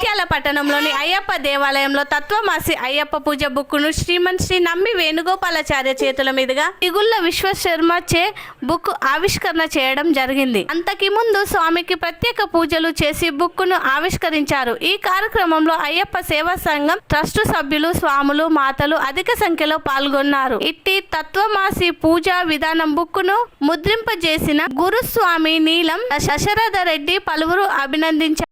ముత్యాల పట్టణంలోని అయ్యప్ప దేవాలయంలో తత్వమాసి అయ్యప్ప పూజ బుక్కును శ్రీమన్ శ్రీ నమ్మి వేణుగోపాలాచార్య చేతుల మీదుగా ఇగుళ్ళ విశ్వశర్మ చే బుక్ ఆవిష్కరణ చేయడం జరిగింది. అంతకి ముందు స్వామికి ప్రత్యేక పూజలు చేసి బుక్కును ఆవిష్కరించారు. ఈ కార్యక్రమంలో అయ్యప్ప సేవా సంఘం ట్రస్టు సభ్యులు స్వాములు మాతలు అధిక సంఖ్యలో పాల్గొన్నారు. ఇట్టి తత్వమాసి పూజా విధానం బుక్కును ముద్రింపజేసిన గురుస్వామి నీలం శశరథ రెడ్డి పలువురు అభినందించారు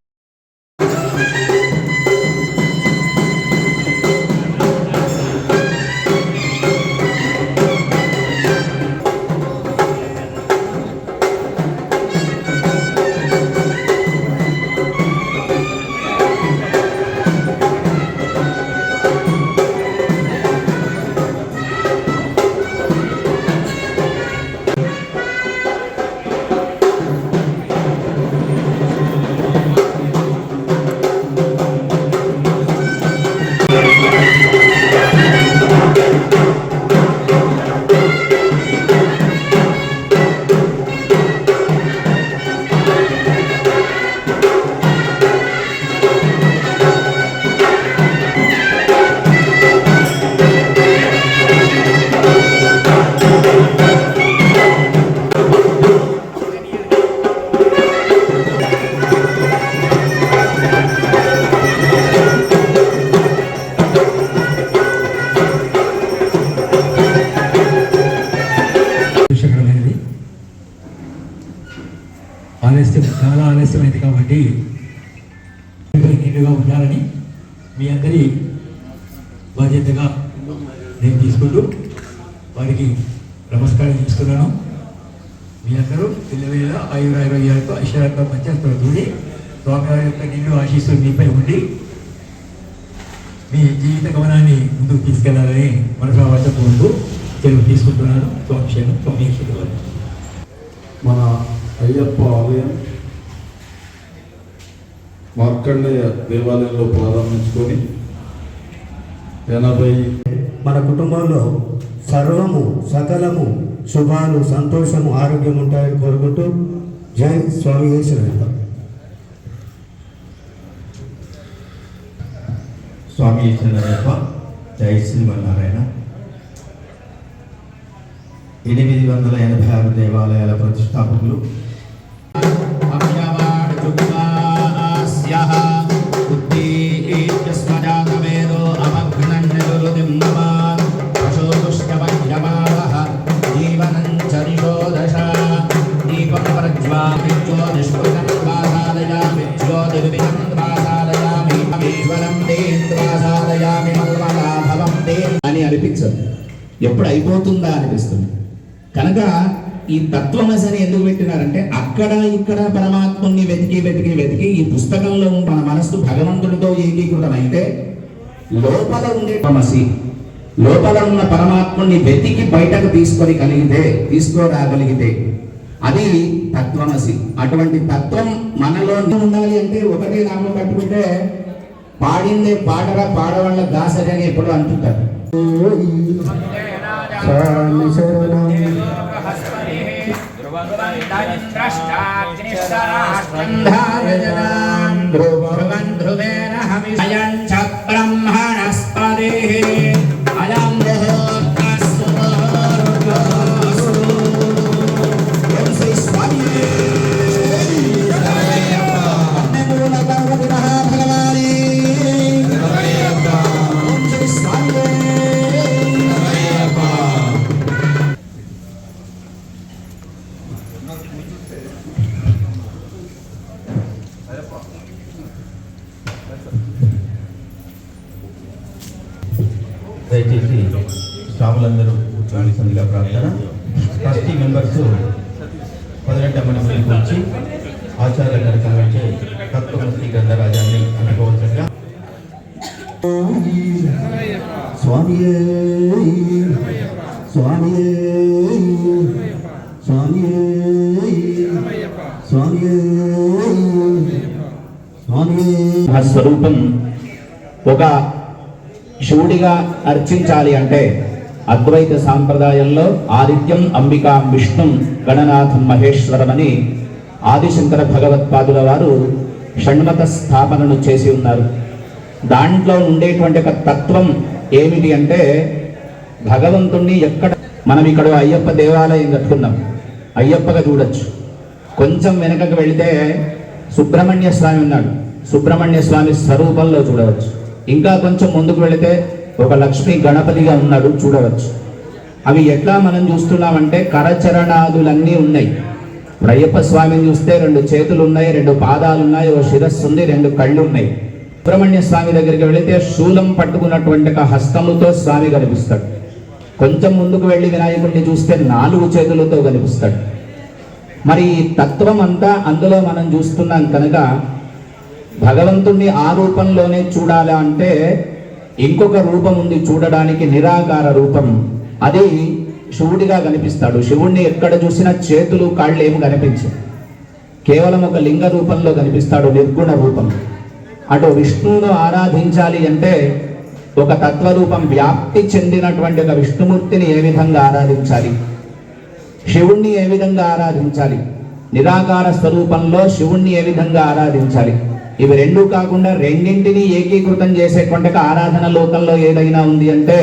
మీ అందరి బాధ్యతగా నేను తీసుకుంటూ వారికి నమస్కారం తీసుకున్నాను మీ అందరూ పిల్లవేళ ఆయుర ఆరోగ్యాలతో ఐశ్వర్యంగా మంచితో చూడి స్వామివారి యొక్క నిండు ఆశీస్సులు మీపై ఉండి మీ జీవిత గమనాన్ని ముందుకు తీసుకెళ్ళాలని మనసావాస కోరుతూ తెలుగు తీసుకుంటున్నాను. స్వామి స్వామి మన అయ్యప్ప ఆలయం మార్కండేయ దేవాలయంలో ప్రారంభించుకొని ఎనభై మన కుటుంబంలో సర్వము సకలము శుభాలు సంతోషము ఆరోగ్యం ఉంటాయని కోరుకుంటూ జై స్వామి స్వామి చంద్రయ్యప్ప జై శ్రీమన్నారాయణ. ఎనిమిది వందల ఎనభై ఆరు దేవాలయాల ప్రతిష్టాపకులు ఎప్పుడు అయిపోతుందా అనిపిస్తుంది. కనుక ఈ తత్వమశని ఎందుకు పెట్టినారంటే అక్కడ ఇక్కడ పరమాత్ముని వెతికి వెతికి వెతికి ఈ పుస్తకంలో మన మనస్సు భగవంతుడితో ఏకీకృతమైతే లోపల ఉండే తమసి లోపల ఉన్న పరమాత్ముని వెతికి బయటకు తీసుకొని కలిగితే తీసుకురాగలిగితే అది తత్వమసి. అటువంటి తత్వం మనలో ఉండాలి అంటే ఒకటే నామం కట్టుకుంటే పాడిందే పాడరా పాడవాళ్ళ దాసరి అని ఎప్పుడు అంటుంటారు. స్వామి శరణం. దయచేసి మణిపురికి వచ్చి ఆచార్య కార్యక్రమించే తత్వమస్తి గంధరాజాన్ని అనుకోవాల్సిందిగా స్వామియే స్వామియే స్వామియే స్వామియే స్వామియే. ఆ స్వరూపం ఒక శివుడిగా అర్చించాలి అంటే అద్వైత సాంప్రదాయంలో ఆదిత్యం అంబికా విష్ణుం గణనాథం మహేశ్వరమని ఆదిశంకర భగవత్పాదుల వారు షణ్మత స్థాపనను చేసి ఉన్నారు. దాంట్లో ఉండేటువంటి ఒక తత్వం ఏమిటి అంటే భగవంతుణ్ణి ఎక్కడ మనం ఇక్కడ అయ్యప్ప దేవాలయం కట్టుకున్నాం. అయ్యప్పగా చూడొచ్చు. కొంచెం వెనకకు వెళితే సుబ్రహ్మణ్య స్వామి ఉన్నాడు. సుబ్రహ్మణ్య స్వామి స్వరూపంలో చూడవచ్చు. ఇంకా కొంచెం ముందుకు వెళితే ఒక లక్ష్మి గణపతిగా ఉన్నాడు చూడవచ్చు. అవి ఎట్లా మనం చూస్తున్నామంటే కరచరణాదులన్నీ ఉన్నాయి. అయ్యప్ప స్వామిని చూస్తే రెండు చేతులు ఉన్నాయి రెండు పాదాలు ఉన్నాయి ఒక శిరస్సు ఉంది రెండు కళ్ళు ఉన్నాయి సుబ్రహ్మణ్య స్వామి దగ్గరికి వెళితే శూలం పట్టుకున్నటువంటి ఒక హస్తముతో స్వామి కనిపిస్తాడు. కొంచెం ముందుకు వెళ్ళి వినాయకుడిని చూస్తే నాలుగు చేతులతో కనిపిస్తాడు. మరి ఈ తత్వం అంతా అందులో మనం చూస్తున్నాం కనుక భగవంతుణ్ణి ఆ రూపంలోనే చూడాలా అంటే ఇంకొక రూపం ఉంది చూడడానికి నిరాకార రూపం. అది శివుడిగా కనిపిస్తాడు. శివుణ్ణి ఎక్కడ చూసినా చేతులు కాళ్ళు ఏమి కనిపించవు. కేవలం ఒక లింగ రూపంలో కనిపిస్తాడు నిర్గుణ రూపం. అటు విష్ణువును ఆరాధించాలి అంటే ఒక తత్వరూపం వ్యాప్తి చెందినటువంటి ఒక విష్ణుమూర్తిని ఏ విధంగా ఆరాధించాలి? శివుణ్ణి ఏ విధంగా ఆరాధించాలి? నిరాకార స్వరూపంలో శివుణ్ణి ఏ విధంగా ఆరాధించాలి? ఇవి రెండు కాకుండా రెండింటిని ఏకీకృతం చేసేటువంటి ఆరాధన లోకంలో ఏదైనా ఉంది అంటే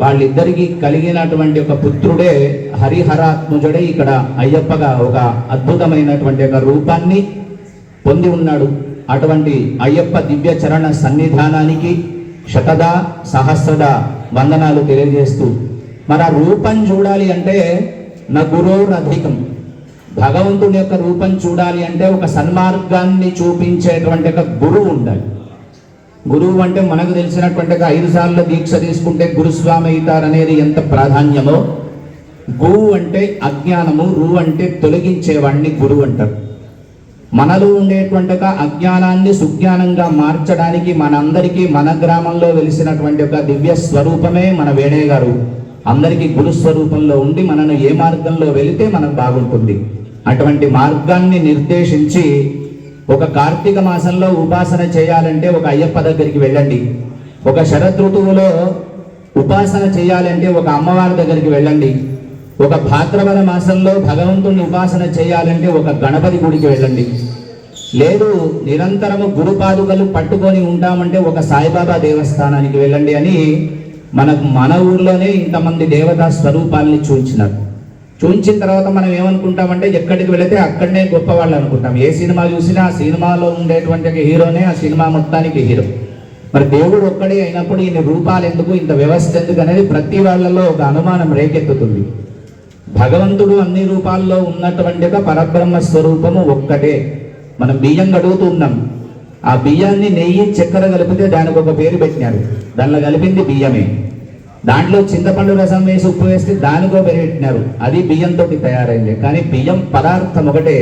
వాళ్ళిద్దరికీ కలిగినటువంటి ఒక పుత్రుడే హరిహరాత్ముజుడే ఇక్కడ అయ్యప్పగా ఒక అద్భుతమైనటువంటి ఒక రూపాన్ని పొంది ఉన్నాడు. అటువంటి అయ్యప్ప దివ్య చరణ సన్నిధానానికి శతద సహస్రద వందనాలు తెలియజేస్తూ మరి ఆ రూపం చూడాలి అంటే నా గురోరధికం భగవంతుని యొక్క రూపం చూడాలి అంటే ఒక సన్మార్గాన్ని చూపించేటువంటి ఒక గురువు ఉండాలి. గురువు అంటే మనకు తెలిసినటువంటి ఒక ఐదు సార్లు దీక్ష తీసుకుంటే గురుస్వామి అవుతారు అనేది ఎంత ప్రాధాన్యమో? గురు అంటే అజ్ఞానము రు అంటే తొలగించేవాడిని గురువు అంటారు. మనలో ఉండేటువంటి ఒక అజ్ఞానాన్ని సుజ్ఞానంగా మార్చడానికి మనందరికీ మన గ్రామంలో వెలిసినటువంటి ఒక దివ్య స్వరూపమే మన వేణయ్య గారు అందరికీ గురు స్వరూపంలో ఉండి మనను ఏ మార్గంలో వెళితే మనకు బాగుంటుంది. అటువంటి మార్గాన్ని నిర్దేశించి ఒక కార్తీక మాసంలో ఉపాసన చేయాలంటే ఒక అయ్యప్ప దగ్గరికి వెళ్ళండి. ఒక శరదృతువులో ఉపాసన చేయాలంటే ఒక అమ్మవారి దగ్గరికి వెళ్ళండి. ఒక భాద్రపద మాసంలో భగవంతుని ఉపాసన చేయాలంటే ఒక గణపతి గుడికి వెళ్ళండి. లేదు నిరంతరము గురుపాదుకలు పట్టుకొని ఉంటామంటే ఒక సాయిబాబా దేవస్థానానికి వెళ్ళండి అని మనకు మన ఊర్లోనే ఇంతమంది దేవతా స్వరూపాల్ని చూచినారు చూపించిన తర్వాత మనం ఏమనుకుంటామంటే ఎక్కడికి వెళితే అక్కడనే గొప్ప వాళ్ళు అనుకుంటాం. ఏ సినిమా చూసినా ఆ సినిమాలో ఉండేటువంటి హీరోనే ఆ సినిమా మొత్తానికి హీరో. మరి దేవుడు ఒక్కడే అయినప్పుడు ఇన్ని రూపాలు ఎందుకు ఇంత వ్యవస్థ ఎందుకు అనేది ప్రతి వాళ్ళలో ఒక అనుమానం రేకెత్తుతుంది. భగవంతుడు అన్ని రూపాల్లో ఉన్నటువంటి పరబ్రహ్మ స్వరూపము ఒక్కటే. మనం బియ్యం కడుగుతూ ఉన్నాం. ఆ బియ్యాన్ని నెయ్యి చక్కెర కలిపితే దానికి ఒక పేరు పెట్టినారు. దానిలో కలిపింది బియ్యమే. దాంట్లో చింతపండు రసం వేసి ఉప్పు వేస్తే దానికో పేరు పెట్టినారు అది బియ్యంతో తయారైంది. కానీ బియ్యం పదార్థం ఒకటే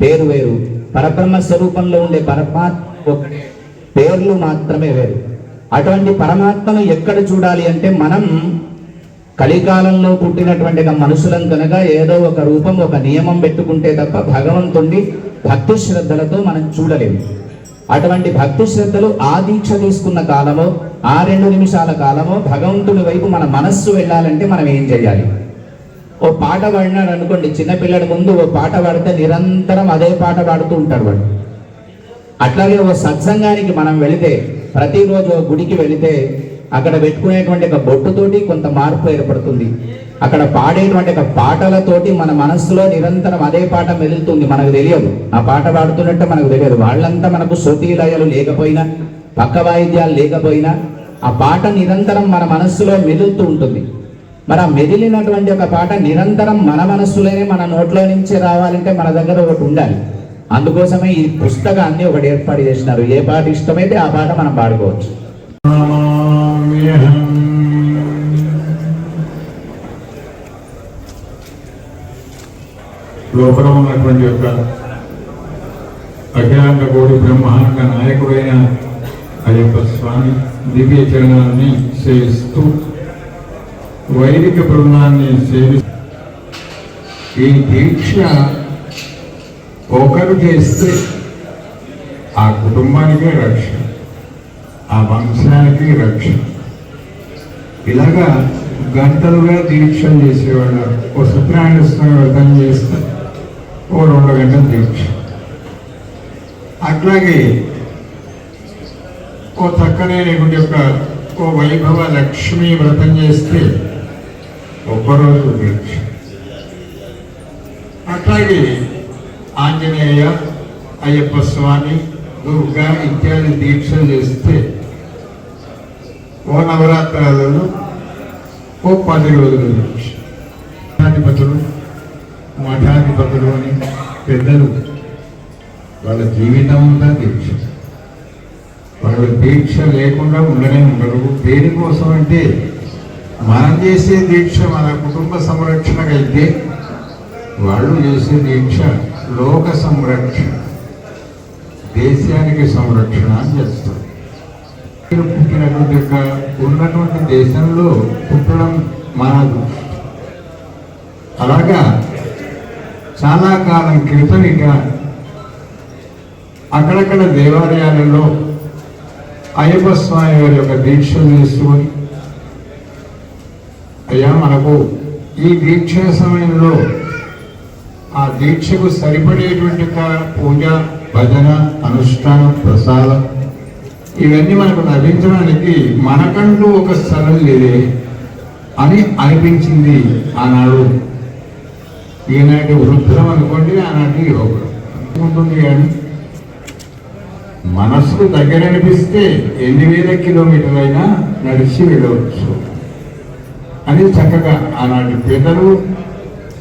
పేరు వేరు. పరబ్రహ్మ స్వరూపంలో ఉండే పరమాత్మ ఒకటే. పేర్లు మాత్రమే వేరు. అటువంటి పరమాత్మను ఎక్కడ చూడాలి అంటే మనం కలికాలంలో పుట్టినటువంటి మనుషులం కనుక ఏదో ఒక రూపం ఒక నియమం పెట్టుకుంటే తప్ప భగవంతుణ్ణి భక్తి శ్రద్ధలతో మనం చూడలేము. అటువంటి భక్తి శ్రద్ధలు ఆ దీక్ష తీసుకున్న కాలమో ఆ రెండు నిమిషాల కాలమో భగవంతుని వైపు మన మనస్సు వెళ్ళాలంటే మనం ఏం చేయాలి ఓ పాట పాడినాడు అనుకోండి చిన్నపిల్లడి ముందు ఓ పాట పాడితే నిరంతరం అదే పాట పాడుతూ ఉంటాడు వాడు. అట్లాగే ఓ సత్సంగానికి మనం వెళితే ప్రతిరోజు ఓ గుడికి వెళితే అక్కడ పెట్టుకునేటువంటి ఒక బొట్టుతోటి కొంత మార్పు ఏర్పడుతుంది. అక్కడ పాడేటువంటి ఒక పాటలతోటి మన మనస్సులో నిరంతరం అదే పాట మెదులుతుంది. మనకు తెలియదు. ఆ పాట పాడుతున్నట్టు మనకు తెలియదు. వాళ్ళంతా మనకు శృతి లయలు లేకపోయినా పక్క వాయిద్యాలు లేకపోయినా ఆ పాట నిరంతరం మన మనస్సులో మెదులుతూ ఉంటుంది. మరి ఆ మెదిలినటువంటి ఒక పాట నిరంతరం మన మనస్సులోనే మన నోట్లో నుంచి రావాలంటే మన దగ్గర ఒకటి ఉండాలి. అందుకోసమే ఈ పుస్తకాన్ని ఒకటి ఏర్పాటు చేసినారు. ఏ పాట ఇష్టమైతే ఆ పాట మనం పాడుకోవచ్చు. లోపల ఉన్నటువంటి యొక్క అఖిలాండ కోటి బ్రహ్మాండ నాయకుడైన అయ్యప్ప స్వామి దివ్య చరణాన్ని సేవిస్తూ వైదిక బృందాన్ని సేవి ఈ దీక్ష ఒకరు చేస్తే ఆ కుటుంబానికే రక్ష ఆ వంశానికి రక్ష. ఇలాగా గంటలుగా దీక్ష చేసేవాళ్ళు ఓ సత్యనారాయణ స్వామి వ్రతం చేస్తారు ఓ రెండు గంటలు దీక్ష అట్లాగే ఓ చక్కనైనటువంటి యొక్క ఓ వైభవ లక్ష్మి వ్రతం చేస్తే ఒక్కరోజు దీక్ష అట్లాగే ఆంజనేయ అయ్యప్ప స్వామి దుర్గా ఇత్యాది దీక్షలు చేస్తే ఓ నవరాత్రాలలో ఓ పది రోజులు దీక్ష మఠాధిపతులు మఠాధిపతులు అని పెద్దలు వాళ్ళ జీవితం అంతా దీక్ష వాళ్ళు దీక్ష లేకుండా ఉండనే ఉండరు. దేనికోసం అంటే మనం చేసే దీక్ష మన కుటుంబ సంరక్షణకైతే వాళ్ళు చేసే దీక్ష లోక సంరక్షణ దేశానికి సంరక్షణ అని చేస్తారు పుట్టినటువంటి యొక్క ఉన్నటువంటి దేశంలో పుట్టడం మన అలాగా చాలా కాలం క్రితం ఇక అక్కడక్కడ దేవాలయాలలో అయ్యప్ప స్వామి వారి యొక్క దీక్షలు తీసుకొని అయ్యా మనకు ఈ దీక్ష సమయంలో ఆ దీక్షకు సరిపడేటువంటి పూజ భజన అనుష్ఠానం ప్రసాదం ఇవన్నీ మనకు లభించడానికి మనకంటూ ఒక స్థలం లేదే అని అనిపించింది ఆనాడు. ఈనాటి వృద్ధం అనుకోండి ఆనాటి యోగం ఉంటుంది కానీ మనస్సు దగ్గర అనిపిస్తే ఎన్ని వేల కిలోమీటర్లైనా నడిచి వెళ్ళవచ్చు. అని చక్కగా ఆనాటి పెద్దలు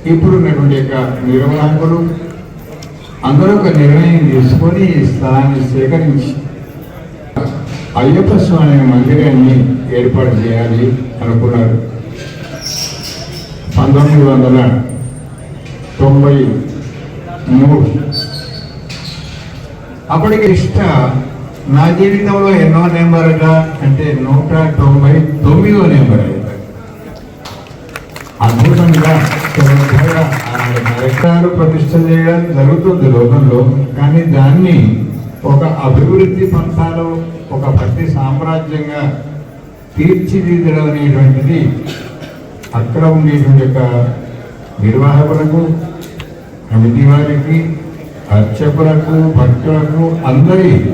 ఇప్పుడున్నటువంటి యొక్క నిర్వాహకులు అందరూ ఒక నిర్ణయం తీసుకొని ఈ స్థలాన్ని సేకరించి అయ్యప్ప స్వామి మందిరాన్ని ఏర్పాటు చేయాలి అనుకున్నారు. పంతొమ్మిది వందల తొంభై మూడు. అప్పటికి ఇష్ట నా జీవితంలో ఎన్నో నెంబర్గా అంటే నూట తొంభై తొమ్మిదో నెంబర్ అయింది అద్భుతంగా శ్రద్ధగా ప్రతిష్ట చేయడం జరుగుతుంది లోకంలో కానీ దాన్ని ఒక అభివృద్ధి పంథాలో ఒక భక్తి సామ్రాజ్యంగా తీర్చిదిద్దడం అనేటువంటిది అక్కడ ఉండేటువంటి యొక్క నిర్వాహకులకు కమిటీ వారికి అర్చకులకు భక్తులకు అందరి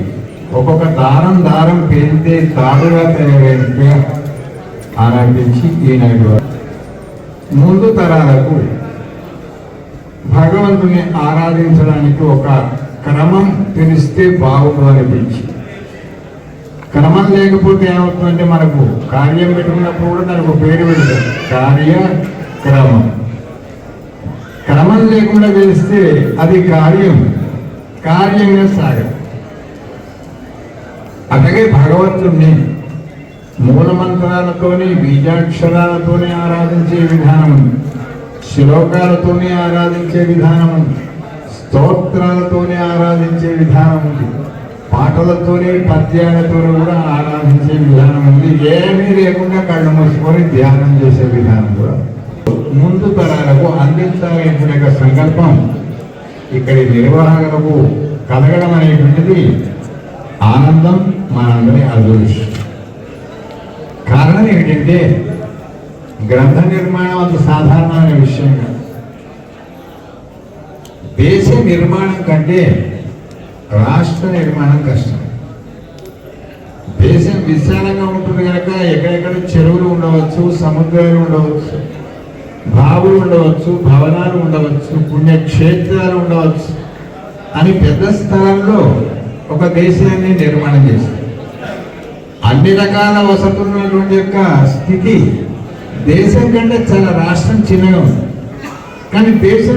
ఒక్కొక్క దారం దారం పెరిగితే తాడుగా తయారైతే ఆరాధించి ఈనాడు ముందు తరాలకు భగవంతుని ఆరాధించడానికి ఒక క్రమం తెలిస్తే బాగుండు అనిపించి క్రమం లేకపోతే ఏమవుతుందంటే మనకు కార్యం పెట్టుకున్నప్పుడు కూడా దానికి ఒక పేరు పెడతారు. కార్యక్రమం క్రమం. లేకుండా తెలిస్తే అది కార్యం. కార్యంగా సాగదు. అలాగే భగవంతుణ్ణి మూలమంత్రాలతోని బీజాక్షరాలతోనే ఆరాధించే విధానం ఉంది శ్లోకాలతోనే ఆరాధించే విధానం ఉంది స్తోత్రాలతోనే ఆరాధించే విధానం ఉంది పాటలతోనే పద్యాలతోనే కూడా ఆరాధించే విధానం ఉంది. ఏమీ లేకుండా కళ్ళు మూసుకొని ధ్యానం చేసే విధానం కూడా. ముందు తరాలకు అందించాలనే సంకల్పం ఇక్కడి నిర్వాహకులకు కలగడం అనేటువంటిది ఆనందం మనందరి అదృష్టం. కారణం ఏమిటంటే గ్రంథ నిర్మాణం అంత సాధారణమైన విషయం కాదు. దేశ నిర్మాణం కంటే రాష్ట్ర నిర్మాణం కష్టం. దేశం విశాలంగా ఉంటుంది కనుక ఎక్కడెక్కడ చెరువులు ఉండవచ్చు సముద్రాలు ఉండవచ్చు బావులు ఉండవచ్చు భవనాలు ఉండవచ్చు పుణ్యక్షేత్రాలు ఉండవచ్చు అని పెద్ద స్థలంలో ఒక దేశాన్ని నిర్మాణం చేస్తారు అన్ని రకాల వసతున్నటువంటి యొక్క స్థితి దేశం కంటే చాలా రాష్ట్రం చిన్నగా ఉంది. కానీ దేశం